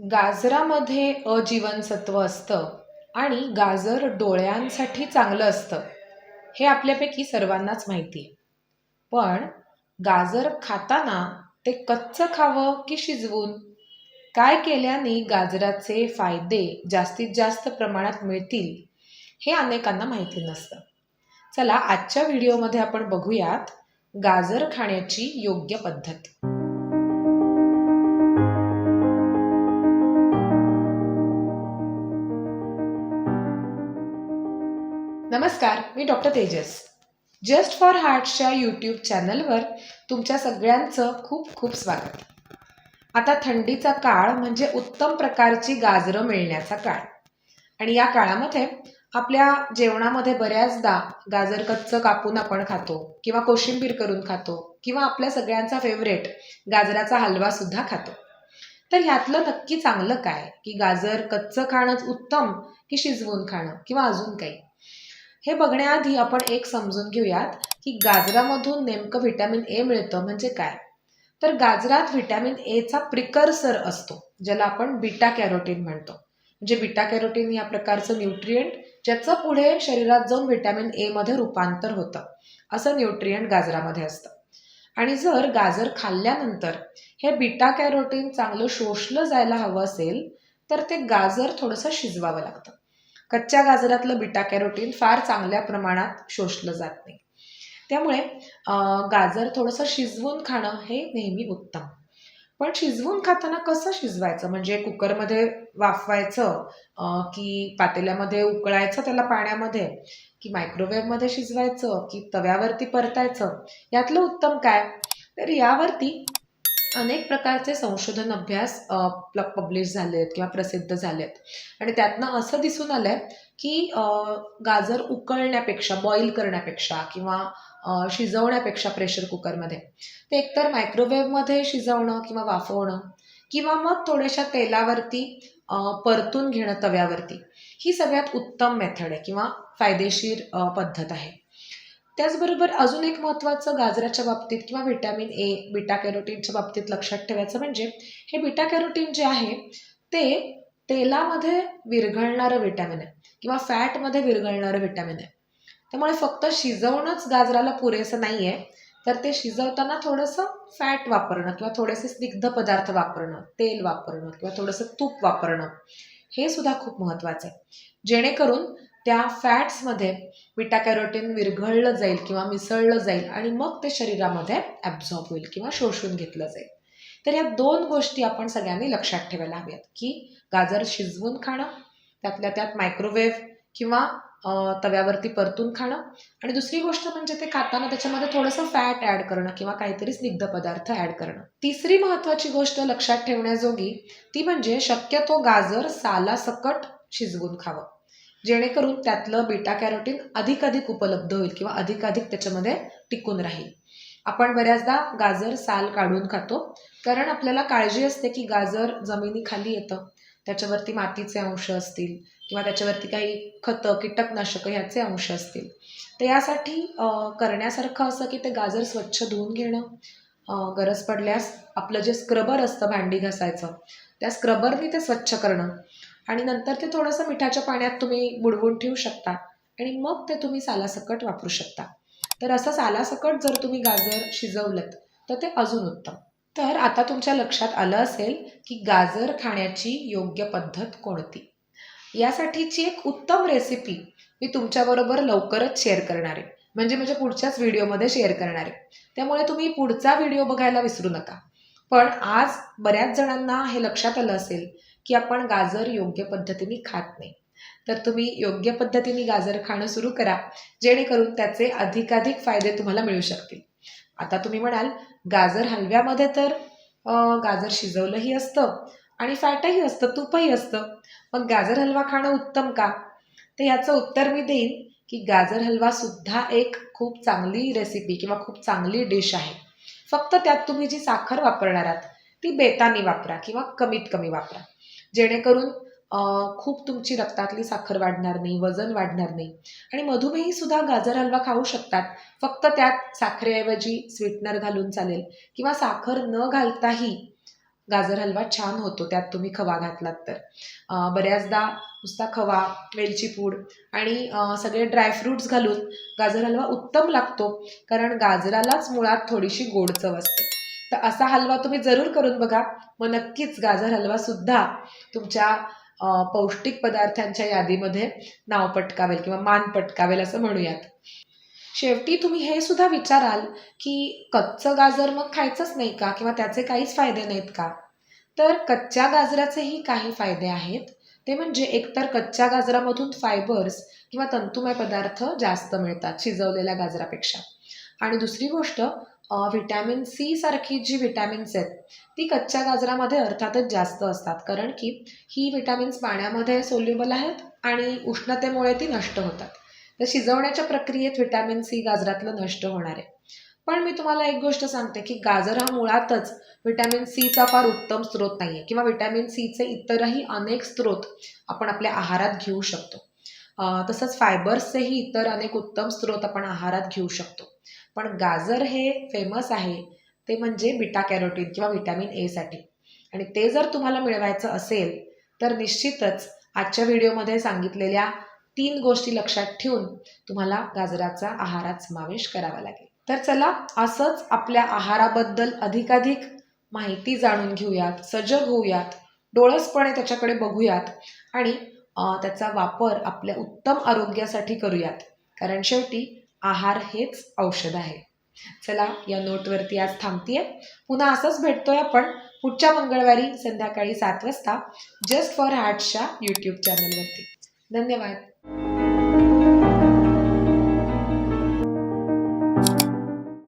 गाजरामध्ये अ जीवनसत्व असतं आणि गाजर डोळ्यांसाठी चांगलं असतं. हे आपल्यापैकी सर्वांनाच माहिती आहे. पण गाजर खाताना ते कच्चं खावं की शिजवून? काय केल्याने गाजराचे फायदे जास्तीत जास्त प्रमाणात मिळतील हे अनेकांना माहिती नसतं. चला आजच्या व्हिडिओमध्ये आपण बघूयात गाजर खाण्याची योग्य पद्धत. नमस्कार मी डॉक्टर तेजस. जस्ट फॉर हार्टच्या यूट्यूब चॅनलवर तुमच्या सगळ्यांचं खूप खूप स्वागत. आता थंडीचा काळ म्हणजे उत्तम प्रकारची गाजरं मिळण्याचा काळ. आणि या काळामध्ये आपल्या जेवणामध्ये बऱ्याचदा गाजर कच्चं कापून आपण खातो किंवा कोशिंबीर करून खातो किंवा आपल्या सगळ्यांचा फेवरेट गाजराचा हलवा सुद्धा खातो. तर ह्यातलं नक्की चांगलं काय? की गाजर कच्चं खाणंच उत्तम की शिजवून खाणं किंवा अजून काही? हे बघण्याआधी आपण एक समजून घेऊयात की गाजरामधून नेमकं व्हिटॅमिन ए मिळतं म्हणजे काय. तर गाजरात व्हिटॅमिन एचा प्रिकर्सर असतो ज्याला आपण बिटा कॅरोटीन म्हणतो. म्हणजे बिटा कॅरोटीन या प्रकारचं न्यूट्रियंट ज्याचं पुढे शरीरात जाऊन व्हिटॅमिन ए मध्ये रूपांतर होतं. असं न्यूट्रियंट गाजरामध्ये असतं. आणि जर गाजर खाल्ल्यानंतर हे बिटा कॅरोटीन चांगलं शोषलं जायला हवं असेल तर ते गाजर थोडंसं शिजवावं लागतं. कच्च्या गाजरातलं बिटा कॅरोटीन फार चांगल्या प्रमाणात शोषलं जात नाही. त्यामुळे गाजर थोडंसं शिजवून खाणं हे नेहमी उत्तम. पण शिजवून खाताना कसं शिजवायचं? म्हणजे कुकरमध्ये वाफवायचं की पातेल्यामध्ये उकळायचं त्याला पाण्यामध्ये की मायक्रोवेव्हमध्ये शिजवायचं की तव्यावरती परतायचं यातलं उत्तम काय? तर यावरती अनेक प्रकारचे संशोधन अभ्यास पब्लिश झाले आहेत किंवा प्रसिद्ध झाले आहेत आणि त्यातनं असं दिसून आलंय की गाजर उकळण्यापेक्षा बॉईल करण्यापेक्षा किंवा शिजवण्यापेक्षा प्रेशर कुकरमध्ये ते एकतर मायक्रोवेव्हमध्ये शिजवणं किंवा वाफवणं किंवा मग थोड्याशा तेलावरती परतून घेणं तव्यावरती ही सगळ्यात उत्तम मेथड आहे किंवा फायदेशीर पद्धत आहे. त्याचबरोबर अजून एक महत्त्वाचं गाजराच्या बाबतीत किंवा व्हिटॅमिन ए बिटा कॅरोटीनच्या बाबतीत लक्षात ठेवायचं म्हणजे हे बिटा कॅरोटीन जे आहे ते तेलामध्ये विरघळणारं व्हिटॅमिन आहे किंवा फॅटमध्ये विरघळणारं व्हिटॅमिन आहे. त्यामुळे फक्त शिजवणंच गाजराला पुरेसं नाही आहे तर ते शिजवताना थोडंसं फॅट वापरणं किंवा थोडेसे स्निग्ध पदार्थ वापरणं तेल वापरणं किंवा थोडंसं तूप वापरणं हे सुद्धा खूप महत्त्वाचं आहे. जेणेकरून त्या फॅट्समध्ये विटा कॅरोटीन विरघळलं जाईल किंवा मिसळलं जाईल आणि मग ते शरीरामध्ये ॲब्झॉर्ब होईल किंवा शोषून घेतलं जाईल. तर या दोन गोष्टी आपण सगळ्यांनी लक्षात ठेवायला हव्यात की गाजर शिजवून खाणं त्यातल्या त्यात मायक्रोवेव्ह किंवा तव्यावरती परतून खाणं आणि दुसरी गोष्ट म्हणजे ते खाताना त्याच्यामध्ये थोडंसं फॅट ॲड करणं किंवा काहीतरी स्निग्ध पदार्थ ॲड करणं. तिसरी महत्त्वाची गोष्ट लक्षात ठेवण्याजोगी ती म्हणजे शक्यतो गाजर सालासकट शिजवून खावं. जेणेकरून त्यातलं बीटा कॅरोटीन अधिक अधिक उपलब्ध होईल किंवा अधिकाधिक त्याच्यामध्ये टिकून राहील. आपण बऱ्याचदा गाजर साल काढून खातो. कारण आपल्याला काळजी असते की गाजर जमिनीखाली येतं. त्याच्यावरती मातीचे अंश असतील किंवा त्याच्यावरती काही खतं कीटकनाशकं ह्याचे अंश असतील. तर यासाठी करण्यासारखं असं की ते गाजर स्वच्छ धुवून घेणं. गरज पडल्यास आपलं जे स्क्रबर असतं भांडी घासायचं त्या स्क्रबरनी ते स्वच्छ करणं. आणि नंतर ते थोडंसं मिठाच्या पाण्यात तुम्ही बुडवून ठेवू शकता आणि मग ते तुम्ही सालासकट वापरू शकता. तर असं सालासकट जर तुम्ही गाजर शिजवलं तर ते अजून उत्तम. तर आता तुमच्या लक्षात आलं असेल की गाजर खाण्याची योग्य पद्धत कोणती? यासाठीची एक उत्तम रेसिपी मी तुमच्याबरोबर लवकरच शेअर करणार आहे. म्हणजे म्हणजे पुढच्याच व्हिडिओमध्ये शेअर करणार आहे. त्यामुळे तुम्ही पुढचा व्हिडिओ बघायला विसरू नका. पण आज बऱ्याच जणांना हे लक्षात आलं असेल की आपण गाजर योग्य पद्धतीने खात नाही. तर तुम्ही योग्य पद्धतीने गाजर खाणं सुरू करा जेणेकरून त्याचे अधिकाधिक फायदे तुम्हाला मिळू शकतील. आता तुम्ही म्हणाल गाजर हलव्यामध्ये तर गाजर शिजवलंही असतं आणि फॅटही असतं तूपही असतं. मग गाजर हलवा खाणं उत्तम का? तर याचं उत्तर मी देईन की गाजर हलवा सुद्धा एक खूप चांगली रेसिपी किंवा खूप चांगली डिश आहे. फक्त त्यात तुम्ही जी साखर वापरणार आहात ती बेतानी वापरा किंवा कमीत कमी वापरा. जेणेकरून खूप तुमची रक्तातली साखर वाढणार नाही वजन वाढणार नाही. आणि मधुमेही सुद्धा गाजर हलवा खाऊ शकतात. फक्त त्यात साखरेऐवजी स्वीटनर घालून चालेल. किंवा साखर न घालताही गाजर हलवा छान होतो त्यात तुम्ही खवा घातलात तर. बऱ्याचदा नुसता खवा वेलची पूड आणि सगळे ड्रायफ्रुट्स घालून गाजर हलवा उत्तम लागतो. कारण गाजरालाच मुळात थोडीशी गोड चव असते. तर असा हलवा तुम्ही जरूर करून बघा. मग नक्कीच गाजर हलवा सुद्धा तुमच्या पौष्टिक पदार्थांच्या यादीमध्ये नाव पटकावेल किंवा मान पटकावेल असं म्हणूयात. शेवटी तुम्ही हे सुद्धा विचाराल की कच्चं गाजर मग खायचंच नाही का? किंवा त्याचे काहीच फायदे नाहीत का? तर कच्च्या गाजराचेही काही फायदे आहेत. ते म्हणजे एकतर कच्च्या गाजरामधून फायबर्स किंवा तंतुमय पदार्थ जास्त मिळतात शिजवलेल्या गाजरापेक्षा. आणि दुसरी गोष्ट व्हिटॅमिन सी सारखी जी व्हिटॅमिन्स आहेत ती कच्च्या गाजरामध्ये अर्थातच जास्त असतात. कारण की ही व्हिटॅमिन्स पाण्यामध्ये सोल्युबल आहेत आणि उष्णतेमुळे ती नष्ट होतात. तर शिजवण्याच्या प्रक्रियेत व्हिटॅमिन सी गाजरातलं नष्ट होणार आहे. पण मी तुम्हाला एक गोष्ट सांगते की गाजर हा मुळातच व्हिटॅमिन सीचा फार उत्तम स्रोत नाही आहे किंवा व्हिटॅमिन सीचे इतरही अनेक स्रोत आपण आपल्या आहारात घेऊ शकतो. तसंच फायबर्सचेही इतर अनेक उत्तम स्रोत आपण आहारात घेऊ शकतो. पण गाजर हे फेमस आहे. ते म्हणजे बिटा कॅरोटीन किंवा व्हिटॅमिन एसाठी आणि ते जर तुम्हाला मिळवायचं असेल तर निश्चितच आजच्या व्हिडिओमध्ये सांगितलेल्या तीन गोष्टी लक्षात ठेवून तुम्हाला गाजराचा आहारात समावेश करावा लागेल. तर चला असंच आपल्या आहाराबद्दल अधिकाधिक माहिती जाणून घेऊयात सजग होऊयात डोळसपणे त्याच्याकडे बघूयात आणि त्याचा वापर आपल्या उत्तम आरोग्यासाठी करूयात. कारण शेवटी आहार हेच औषध आहे. चला या नोटवरती आज थांबतीये. पुन्हा असंच भेटतोय आपण पुढच्या मंगळवारी संध्याकाळी सात वाजता जस्ट फॉर हार्टच्या यूट्यूब चॅनलवरती धन्यवाद.